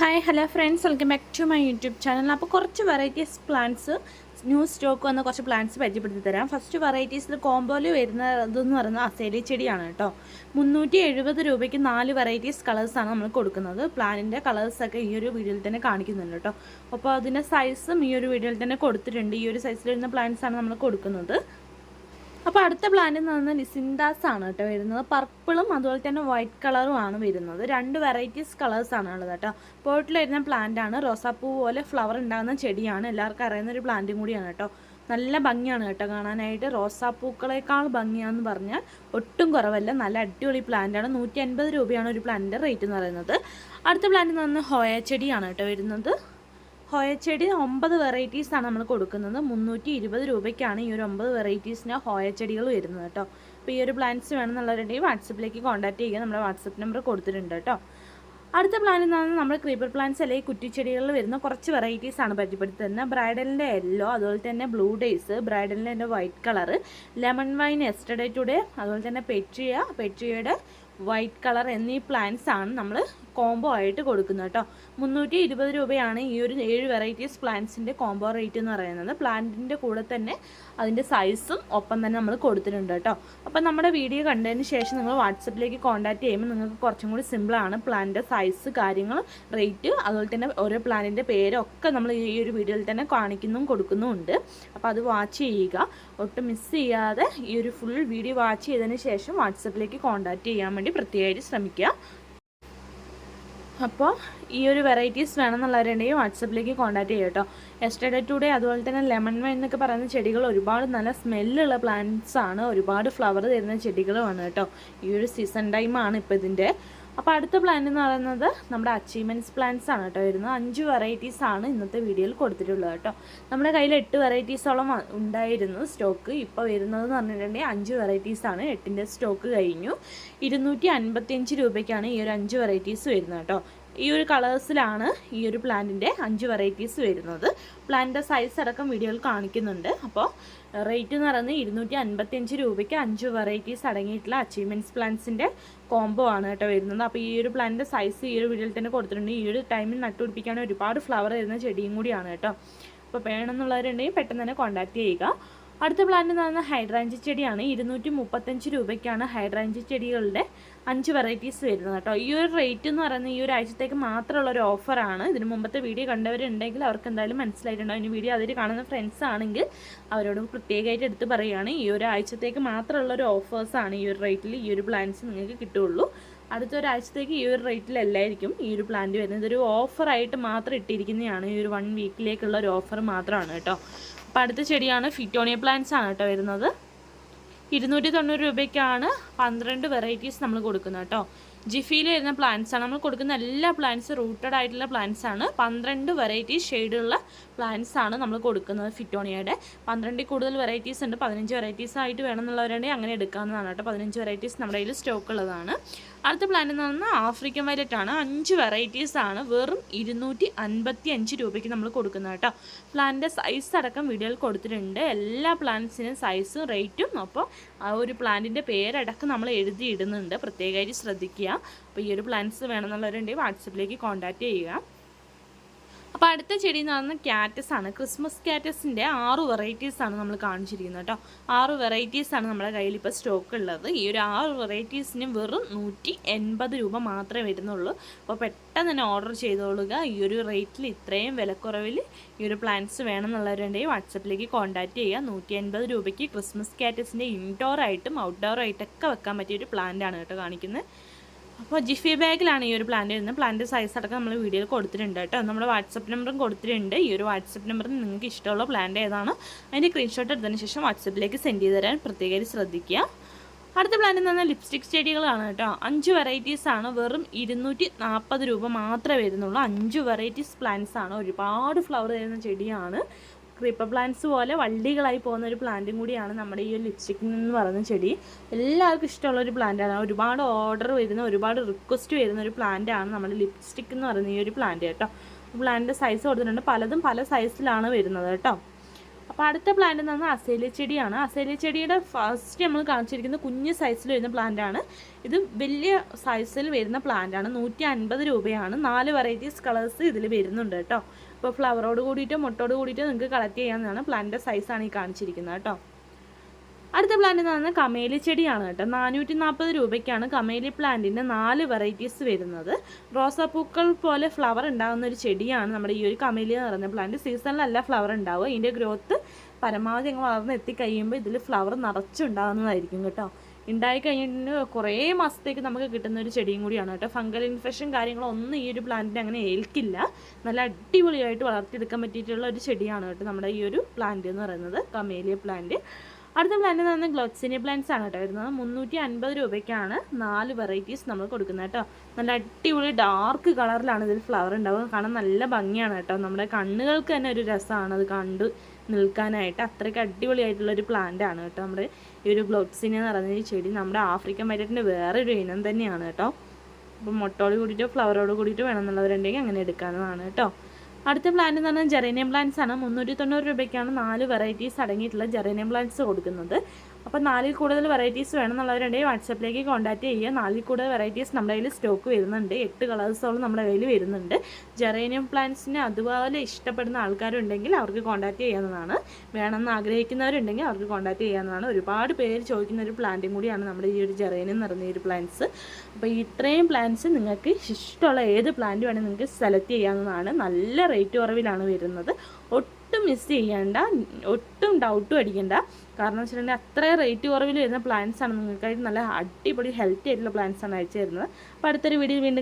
Hi hello friends welcome back to my YouTube channel അപ്പോൾ കുറച്ച് varieties plants new stock വന്ന കുറച്ച് plants പരിചയപ്പെടുത്തി തരാം. ഫസ്റ്റ് വെറൈറ്റീസിൽ കോമ്പോയിൽ വരുന്നതെന്ന് പറയുന്നത് അസേലി ചെടിയാണ് കേട്ടോ. മുന്നൂറ്റി എഴുപത് രൂപയ്ക്ക് നാല് വെറൈറ്റീസ് കളേഴ്സാണ് നമ്മൾ കൊടുക്കുന്നത്. പ്ലാനിന്റെ കളേഴ്സൊക്കെ ഈ ഒരു വീഡിയോയിൽ തന്നെ കാണിക്കുന്നുണ്ട് കേട്ടോ. അപ്പോൾ അതിന്റെ സൈസും ഈ ഒരു വീഡിയോയിൽ തന്നെ കൊടുത്തിട്ടുണ്ട്. ഈ ഒരു സൈസിൽ വരുന്ന പ്ലാന്റ്സാണ് നമ്മൾ കൊടുക്കുന്നത്. അപ്പോൾ അടുത്ത പ്ലാന്റ് എന്ന് പറഞ്ഞാൽ ലിസിൻഡാസ് ആണ് കേട്ടോ വരുന്നത്. പർപ്പിളും അതുപോലെ തന്നെ വൈറ്റ് കളറും ആണ് വരുന്നത്. രണ്ട് വെറൈറ്റീസ് കളേഴ്സ് ആണ് ഉള്ളത് കേട്ടോ. പോട്ടിൽ വരുന്ന പ്ലാന്റ് ആണ്. റോസാപ്പൂ പോലെ ഫ്ലവർ ഉണ്ടാകുന്ന ചെടിയാണ്. എല്ലാവർക്കും അറിയുന്ന ഒരു പ്ലാന്റും കൂടിയാണ് കേട്ടോ. നല്ല ഭംഗിയാണ് കേട്ടോ കാണാനായിട്ട്. റോസാപ്പൂക്കളേക്കാൾ ഭംഗിയാണെന്ന് പറഞ്ഞാൽ ഒട്ടും കുറവല്ല. നല്ല അടിപൊളി പ്ലാന്റാണ് നൂറ്റി അൻപത് രൂപയാണ് ഒരു പ്ലാന്റിന്റെ റേറ്റ് എന്ന് പറയുന്നത്. അടുത്ത പ്ലാന്റ് എന്ന് പറഞ്ഞാൽ ഹോയ ചെടിയാണ് കേട്ടോ വരുന്നത്. ഹോയച്ചെടി ഒമ്പത് വെറൈറ്റീസാണ് നമ്മൾ കൊടുക്കുന്നത്. മുന്നൂറ്റി ഇരുപത് രൂപയ്ക്കാണ് ഈ ഒരു ഒമ്പത് വെറൈറ്റീസിന് ചെടികൾ വരുന്നത് കേട്ടോ. അപ്പോൾ ഈ ഒരു പ്ലാന്റ്സ് വേണമെന്നുള്ളവരുണ്ടെങ്കിൽ വാട്സപ്പിലേക്ക് കോൺടാക്ട് ചെയ്യുക. നമ്മുടെ വാട്സപ്പ് നമ്പർ കൊടുത്തിട്ടുണ്ട് കേട്ടോ. അടുത്ത പ്ലാനിൽ പറഞ്ഞാൽ നമ്മൾ ക്രീപ്പർ പ്ലാന്റ്സ് അല്ലെങ്കിൽ കുറ്റിച്ചെടികളിൽ വരുന്ന കുറച്ച് വെറൈറ്റീസാണ് പരിചയപ്പെടുത്തി തരുന്നത് ബ്രൈഡലിന്റെ യെല്ലോ അതുപോലെ തന്നെ ബ്ലൂ ഡേയ്സ് ബ്രൈഡലിന്റെ എന്റെ white colour lemon wine yesterday today അതുപോലെ തന്നെ പെട്രിയ പെട്രിയയുടെ വൈറ്റ് കളർ എന്നീ പ്ലാന്റ്സ് ആണ് നമ്മൾ കോംബോ ആയിട്ട് കൊടുക്കുന്നത് കേട്ടോ. മുന്നൂറ്റി ഇരുപത് രൂപയാണ് ഈ ഒരു ഏഴ് വെറൈറ്റീസ് പ്ലാന്റ്സിന്റെ കോംബോ റേറ്റ് എന്ന് പറയുന്നത്. പ്ലാന്റിന്റെ കൂടെ തന്നെ അതിന്റെ സൈസും ഒപ്പം തന്നെ നമ്മൾ കൊടുത്തിട്ടുണ്ട് കേട്ടോ. അപ്പം നമ്മുടെ വീഡിയോ കണ്ടതിന് ശേഷം നിങ്ങൾ വാട്സപ്പിലേക്ക് കോൺടാക്ട് ചെയ്യുമ്പോൾ നിങ്ങൾക്ക് കുറച്ചും കൂടി സിമ്പിളാണ് പ്ലാന്റിന്റെ സൈസ് കാര്യങ്ങൾ റേറ്റ് അതുപോലെ തന്നെ ഓരോ പ്ലാന്റിന്റെ പേരൊക്കെ നമ്മൾ ഈ ഒരു വീഡിയോയിൽ തന്നെ കാണിക്കുന്നതും കൊടുക്കുന്നുമുണ്ട് അപ്പോൾ അത് വാച്ച് ചെയ്യുക. ഒട്ടും മിസ് ചെയ്യാതെ ഈ ഒരു ഫുൾ വീഡിയോ വാച്ച് ചെയ്തതിന് ശേഷം വാട്സപ്പിലേക്ക് കോൺടാക്ട് ചെയ്യാൻ വേണ്ടി പ്രത്യേകമായിട്ട് ശ്രമിക്കുക. അപ്പോൾ ഈ ഒരു വെറൈറ്റീസ് വേണമെന്നുള്ളവരുണ്ടെങ്കിൽ വാട്സപ്പിലേക്ക് കോൺടാക്ട് ചെയ്യുക കേട്ടോ. എസ്റ്റഡേ ടുഡേ അതുപോലെ തന്നെ ലെമൺ വൈൻ എന്നൊക്കെ പറയുന്ന ചെടികൾ ഒരുപാട് നല്ല സ്മെല്ലുള്ള പ്ലാന്റ്സ് ആണ്. ഒരുപാട് ഫ്ലവർ തരുന്ന ചെടികളുമാണ് കേട്ടോ. ഈ ഒരു സീസൺ ടൈമാണ് ഇപ്പോൾ ഇതിന്റെ. അപ്പോൾ അടുത്ത പ്ലാൻ എന്ന് പറയുന്നത് നമ്മുടെ അച്ചീവ്മെന്റ്സ് പ്ലാൻസ് ആണ് കേട്ടോ. വരുന്നത് അഞ്ച് വെറൈറ്റീസ് ആണ് ഇന്നത്തെ വീഡിയോയിൽ കൊടുത്തിട്ടുള്ളത് കേട്ടോ. നമ്മുടെ കയ്യിൽ എട്ട് വെറൈറ്റീസോളം ഉണ്ടായിരുന്നു സ്റ്റോക്ക് ഇപ്പോൾ വരുന്നത് എന്ന് പറഞ്ഞിട്ടുണ്ടെങ്കിൽ അഞ്ച് വെറൈറ്റീസ് ആണ്. എട്ടിന്റെ സ്റ്റോക്ക് കഴിഞ്ഞു. ഇരുന്നൂറ്റി അൻപത്തിയഞ്ച് രൂപയ്ക്കാണ് ഈ ഒരു അഞ്ച് വെറൈറ്റീസ് വരുന്നത് കേട്ടോ. ഈ ഒരു കളേഴ്സിലാണ് ഈ ഒരു പ്ലാന്റിന്റെ അഞ്ച് വെറൈറ്റീസ് വരുന്നത്. പ്ലാന്റിന്റെ സൈസ് അടക്കം വീഡിയോയിൽ കാണിക്കുന്നുണ്ട്. അപ്പോൾ റേറ്റ് എന്ന് പറയുന്നത് ഇരുന്നൂറ്റി അൻപത്തിയഞ്ച് രൂപയ്ക്ക് അഞ്ച് വെറൈറ്റീസ് അടങ്ങിയിട്ടുള്ള അച്ചീവ്മെന്റ്സ് പ്ലാന്റ്സിന്റെ കോംബോ ആണ് കേട്ടോ വരുന്നത്. അപ്പോൾ ഈ ഒരു പ്ലാന്റിന്റെ സൈസ് ഈ ഒരു വീഡിയോയിൽ തന്നെ കൊടുത്തിട്ടുണ്ട്. ഈ ഒരു ടൈമിൽ നട്ടുപിടിപ്പിക്കാൻ ഒരുപാട് ഫ്ലവർ വരുന്ന ചെടിയും കൂടിയാണ് കേട്ടോ. അപ്പോൾ വേണമെന്നുള്ളവരുണ്ടെങ്കിൽ പെട്ടെന്ന് തന്നെ കോൺടാക്റ്റ് ചെയ്യുക. അടുത്ത പ്ലാന്റ് എന്ന് പറയുന്നത് ഹൈഡ്രാഞ്ചി ചെടിയാണ്. ഇരുന്നൂറ്റി മുപ്പത്തഞ്ച് രൂപയ്ക്കാണ് ഹൈഡ്രാഞ്ചി ചെടികളുടെ അഞ്ച് വെറൈറ്റീസ് വരുന്നത് കേട്ടോ. ഈ ഒരു റേറ്റ് എന്ന് പറയുന്നത് ഈ ഒരു ആഴ്ചത്തേക്ക് മാത്രമുള്ള ഒരു ഓഫറാണ് ഇതിന് മുമ്പത്തെ വീഡിയോ കണ്ടവരുണ്ടെങ്കിൽ അവർക്ക് എന്തായാലും മനസ്സിലായിട്ടുണ്ടാവും. ഇനി വീഡിയോ അതിൽ കാണുന്ന ഫ്രണ്ട്സ് ആണെങ്കിൽ അവരോട് പ്രത്യേകമായിട്ട് എടുത്ത് പറയുകയാണ്. ഈ ഒരു ആഴ്ചത്തേക്ക് മാത്രമുള്ള ഒരു ഓഫേഴ്സാണ് ഈ ഒരു റേറ്റിൽ ഈ ഒരു പ്ലാന്റ്സ് നിങ്ങൾക്ക് കിട്ടുള്ളൂ അടുത്ത ഒരാഴ്ചത്തേക്ക് ഈ ഒരു റേറ്റിലല്ലായിരിക്കും ഈ ഒരു പ്ലാന്റ് വരുന്നത്. ഇതൊരു ഓഫറായിട്ട് മാത്രം ഇട്ടിരിക്കുന്നതാണ്. ഈ ഒരു വൺ വീക്കിലേക്കുള്ള ഒരു ഓഫർ മാത്രമാണ് കേട്ടോ. അപ്പോൾ അടുത്ത ചെടിയാണ് ഫിറ്റോണിയ പ്ലാന്റ്സ് ആണ് കേട്ടോ വരുന്നത്. ഇരുന്നൂറ്റി തൊണ്ണൂറ് രൂപയ്ക്കാണ് പന്ത്രണ്ട് വെറൈറ്റീസ് നമ്മൾ കൊടുക്കുന്നത് കേട്ടോ. ജിഫിയിൽ വരുന്ന പ്ലാന്റ്സ് ആണ്. നമ്മൾ കൊടുക്കുന്ന എല്ലാ പ്ലാന്റ്സ് റൂട്ടഡ് ആയിട്ടുള്ള പ്ലാന്റ്സ് ആണ്. പന്ത്രണ്ട് വെറൈറ്റി ഷെയ്ഡുള്ള പ്ലാന്റ്സ് ആണ് നമ്മൾ കൊടുക്കുന്നത് ഫിറ്റോണിയയുടെ പന്ത്രണ്ടിൽ കൂടുതൽ വെറൈറ്റീസ് ഉണ്ട്. പതിനഞ്ച് വെറൈറ്റീസ് ആയിട്ട് വേണമെന്നുള്ളവരുണ്ടെങ്കിൽ അങ്ങനെ എടുക്കാവുന്നതാണ് കേട്ടോ. പതിനഞ്ച് വെറൈറ്റീസ് നമ്മുടെ കയ്യിൽ സ്റ്റോക്ക് ഉള്ളതാണ്. അടുത്ത പ്ലാന്റ് എന്ന് പറഞ്ഞാൽ ആഫ്രിക്കൻ വയലറ്റ് ആണ്. അഞ്ച് വെറൈറ്റീസ് ആണ്. വെറും ഇരുന്നൂറ്റി അൻപത്തി അഞ്ച് രൂപയ്ക്ക് നമ്മൾ കൊടുക്കുന്നത് കേട്ടോ. പ്ലാന്റിന്റെ സൈസ് അടക്കം വീഡിയോയിൽ കൊടുത്തിട്ടുണ്ട്. എല്ലാ പ്ലാന്റ്സിനും സൈസും റേറ്റും അപ്പോൾ ആ ഒരു പ്ലാന്റിന്റെ പേരടക്കം നമ്മൾ എഴുതിയിടുന്നുണ്ട്. പ്രത്യേകമായിട്ട് ശ്രദ്ധിക്കുക. അപ്പോൾ ഈ ഒരു പ്ലാന്റ്സ് വേണമെന്നുള്ളവരുണ്ടെങ്കിൽ വാട്സപ്പിലേക്ക് കോൺടാക്റ്റ് ചെയ്യുക. അപ്പോൾ അടുത്ത ചെടി എന്ന് പറയുന്നത് ക്യാറ്റസ് ആണ്. ക്രിസ്മസ് ക്യാറ്റസിന്റെ ആറ് വെറൈറ്റീസ് ആണ് നമ്മൾ കാണിച്ചിരിക്കുന്നത് കേട്ടോ. ആറ് വെറൈറ്റീസ് ആണ് നമ്മുടെ കയ്യിൽ ഇപ്പോൾ സ്റ്റോക്ക് ഉള്ളത്. ഈ ഒരു ആറ് വെറൈറ്റീസിന് വെറും നൂറ്റി എൺപത് രൂപ മാത്രമേ വരുന്നുള്ളൂ. അപ്പോൾ പെട്ടെന്ന് തന്നെ ഓർഡർ ചെയ്തോളുക. ഈ ഒരു റേറ്റിൽ ഇത്രയും വിലക്കുറവിൽ ഈ ഒരു പ്ലാന്റ്സ് വേണമെന്നുള്ളവരുണ്ടെങ്കിൽ വാട്സപ്പിലേക്ക് കോൺടാക്റ്റ് ചെയ്യുക. നൂറ്റി എൺപത് രൂപയ്ക്ക് ക്രിസ്മസ് ക്യാറ്റസിന്റെ ഇൻഡോറായിട്ടും ഔട്ട്ഡോറായിട്ടൊക്കെ വെക്കാൻ പറ്റിയ ഒരു പ്ലാന്റ് ആണ് കേട്ടോ കാണിക്കുന്നത്. അപ്പോൾ ജിഫി ബാഗിലാണ് ഈ ഒരു പ്ലാന്റ് വരുന്നത്. പ്ലാന്റ് സൈസ് അടക്കം നമ്മൾ വീഡിയോയിൽ കൊടുത്തിട്ടുണ്ട് കേട്ടോ. നമ്മുടെ വാട്സപ്പ് നമ്പറും കൊടുത്തിട്ടുണ്ട്. ഈ ഒരു വാട്സപ്പ് നമ്പറിൽ നിങ്ങൾക്ക് ഇഷ്ടമുള്ള പ്ലാന്റ് ഏതാണ്? അതിന്റെ സ്ക്രീൻഷോട്ട് എടുത്തതിന് ശേഷം വാട്സപ്പിലേക്ക് സെൻഡ് ചെയ്ത് തരാൻ പ്രത്യേകം ശ്രദ്ധിക്കുക. അടുത്ത പ്ലാന്റ് എന്ന് പറഞ്ഞാൽ ലിപ്സ്റ്റിക് ചെടികളാണ് കേട്ടോ. അഞ്ച് വെറൈറ്റീസ് ആണ്. വെറും ഇരുന്നൂറ്റി നാൽപ്പത് രൂപ മാത്രമേ വരുന്നുള്ളൂ. അഞ്ച് വെറൈറ്റീസ് പ്ലാന്റ്സ് ആണ്. ഒരുപാട് ഫ്ലവർ തരുന്ന ചെടിയാണ്. ക്രീപ്പർ പ്ലാന്റ്സ് പോലെ വള്ളികളായി പോകുന്ന ഒരു പ്ലാന്റും കൂടിയാണ് നമ്മുടെ ഈ ഒരു ലിപ്സ്റ്റിക് എന്ന് പറയുന്ന ചെടി. എല്ലാവർക്കും ഇഷ്ടമുള്ള ഒരു പ്ലാന്റാണ് ഒരുപാട് ഓർഡർ വരുന്ന ഒരുപാട് റിക്വസ്റ്റ് വരുന്ന ഒരു പ്ലാന്റാണ് നമ്മുടെ ലിപ്സ്റ്റിക് എന്ന് പറയുന്ന ഈ ഒരു പ്ലാന്റ് കേട്ടോ. പ്ലാന്റിന്റെ സൈസ് കൊടുത്തിട്ടുണ്ട്. പലതും പല സൈസിലാണ് വരുന്നത് കേട്ടോ. അപ്പോൾ അടുത്ത പ്ലാന്റ് എന്ന് പറഞ്ഞാൽ അസേലിയ ചെടിയാണ്. അസേലിയ ചെടിയുടെ ഫസ്റ്റ് നമ്മൾ കാണിച്ചിരിക്കുന്ന കുഞ്ഞ് സൈസിൽ വരുന്ന പ്ലാന്റ് ആണ്. ഇത് വലിയ സൈസിൽ വരുന്ന പ്ലാന്റ് ആണ്. നൂറ്റി അൻപത് രൂപയാണ്. നാല് വെറൈറ്റീസ് കളേഴ്സ് ഇതിൽ വരുന്നുണ്ട് കേട്ടോ. അപ്പോൾ ഫ്ലവറോട് കൂടിയിട്ടോ മുട്ടോട് കൂടിയിട്ടോ നിങ്ങൾക്ക് കളക്ട് ചെയ്യാവുന്നതാണ് പ്ലാന്റിന്റെ സൈസാണ് ഈ കാണിച്ചിരിക്കുന്നത് കേട്ടോ. അടുത്ത പ്ലാന്റ് എന്ന് പറഞ്ഞാൽ കമേലി ചെടിയാണ് കേട്ടോ. നാനൂറ്റി നാൽപ്പത് രൂപയ്ക്കാണ് കമേലി പ്ലാന്റിന്റെ നാല് വെറൈറ്റീസ് വരുന്നത്. റോസാപ്പൂക്കൾ പോലെ ഫ്ലവർ ഉണ്ടാകുന്ന ഒരു ചെടിയാണ് നമ്മുടെ ഈ ഒരു കമേലി എന്ന് പറയുന്ന പ്ലാന്റ് സീസണിലല്ല ഫ്ലവർ ഉണ്ടാവുക. ഇതിന്റെ ഗ്രോത്ത് പരമാവധി അങ്ങ് വളർന്ന് എത്തിക്കഴിയുമ്പോൾ ഇതിൽ ഫ്ലവർ നിറച്ചുണ്ടാകുന്നതായിരിക്കും കേട്ടോ. ഉണ്ടായി കഴിഞ്ഞിട്ട് കുറേ മാസത്തേക്ക് നമുക്ക് കിട്ടുന്ന ഒരു ചെടിയും കൂടിയാണ് കേട്ടോ. ഫംഗൽ ഇൻഫെക്ഷൻ കാര്യങ്ങളൊന്നും ഈ ഒരു പ്ലാന്റിന് അങ്ങനെ ഏൽക്കില്ല. നല്ല അടിപൊളിയായിട്ട് വളർത്തിയെടുക്കാൻ പറ്റിയിട്ടുള്ള ഒരു ചെടിയാണ് കേട്ടോ നമ്മുടെ ഈ ഒരു പ്ലാന്റ് എന്ന് പറയുന്നത് കമേലിയ പ്ലാന്റ് അടുത്ത പ്ലാന്റ് പറഞ്ഞാൽ ഗ്ലോക്സിനിയ പ്ലാന്റ്സ് ആണ് കേട്ടോ വരുന്നത്. മുന്നൂറ്റി അൻപത് രൂപയ്ക്കാണ് നാല് വെറൈറ്റീസ് നമ്മൾ കൊടുക്കുന്നത് കേട്ടോ. നല്ല അടിപൊളി ഡാർക്ക് കളറിലാണ് ഇതിൽ ഫ്ലവർ ഉണ്ടാവുക. കാണാൻ നല്ല ഭംഗിയാണ് കേട്ടോ. നമ്മുടെ കണ്ണുകൾക്ക് തന്നെ ഒരു രസമാണ് അത് കണ്ട് നിൽക്കാനായിട്ട്. അത്രയ്ക്ക് അടിപൊളിയായിട്ടുള്ള ഒരു പ്ലാന്റ് ആണ് കേട്ടോ നമ്മുടെ ഈ ഒരു ഗ്ലോക്സിനിയ എന്ന് പറയുന്ന ഈ ചെടി. നമ്മുടെ ആഫ്രിക്കൻ വൈലറ്റിന്റെ വേറൊരു ഇനം തന്നെയാണ് കേട്ടോ. അപ്പോൾ മുട്ടോട് കൂടിയിട്ടോ ഫ്ലവറോട് കൂടിയിട്ട് വേണമെന്നുള്ളവരുണ്ടെങ്കിൽ അങ്ങനെ എടുക്കാവുന്നതാണ് കേട്ടോ. അടുത്ത പ്ലാന്റ് എന്ന് പറഞ്ഞാൽ ജെറേനിയം പ്ലാന്റ്സ് ആണ്. മുന്നൂറ്റി തൊണ്ണൂറ് രൂപയ്ക്കാണ് നാല് വെറൈറ്റീസ് അടങ്ങിയിട്ടുള്ള ജെറേനിയം പ്ലാന്റ്സ് കൊടുക്കുന്നത്. അപ്പോൾ നാലിൽ കൂടുതൽ വെറൈറ്റീസ് വേണമെന്നുള്ളവരുണ്ടെങ്കിൽ വാട്സപ്പിലേക്ക് കോൺടാക്ട് ചെയ്യുക. നാലിൽ കൂടുതൽ വെറൈറ്റീസ് നമ്മുടെ കയ്യിൽ സ്റ്റോക്ക് വരുന്നുണ്ട്. എട്ട് കളേഴ്സോളം നമ്മുടെ കയ്യിൽ വരുന്നുണ്ട്. ജെറേനിയം പ്ലാന്റ്സിനെ അതുപോലെ ഇഷ്ടപ്പെടുന്ന ആൾക്കാരുണ്ടെങ്കിൽ അവർക്ക് കോൺടാക്ട് ചെയ്യാവുന്നതാണ്. വേണമെന്ന് ആഗ്രഹിക്കുന്നവരുണ്ടെങ്കിൽ അവർക്ക് കോൺടാക്ട് ചെയ്യാവുന്നതാണ്. ഒരുപാട് പേര് ചോദിക്കുന്ന ഒരു പ്ലാന്റും കൂടിയാണ് നമ്മുടെ ഈ ഒരു ജെറേനിയം നിറഞ്ഞ ഒരു പ്ലാന്റ്സ് അപ്പോൾ ഇത്രയും പ്ലാന്റ്സ് നിങ്ങൾക്ക് ഇഷ്ടമുള്ള ഏത് പ്ലാന്റ് വേണമെങ്കിൽ നിങ്ങൾക്ക് സെലക്ട് ചെയ്യാവുന്നതാണ്. നല്ല റേറ്റ് കുറവിലാണ് വരുന്നത്. ഒട്ടും മിസ് ചെയ്യേണ്ട ഒട്ടും ഡൗട്ടും അടിക്കണ്ട. കാരണം വെച്ചിട്ടുണ്ടെങ്കിൽ അത്ര റേറ്റ് കുറവിൽ വരുന്ന ആണ് നിങ്ങൾക്കായിട്ട് നല്ല അടിപൊളി ഹെൽത്തി ആയിട്ടുള്ള പ്ലാന്റ്സ് ആണ് അയച്ചു തരുന്നത്. അപ്പോൾ അടുത്തൊരു വീഡിയോ വീണ്ടും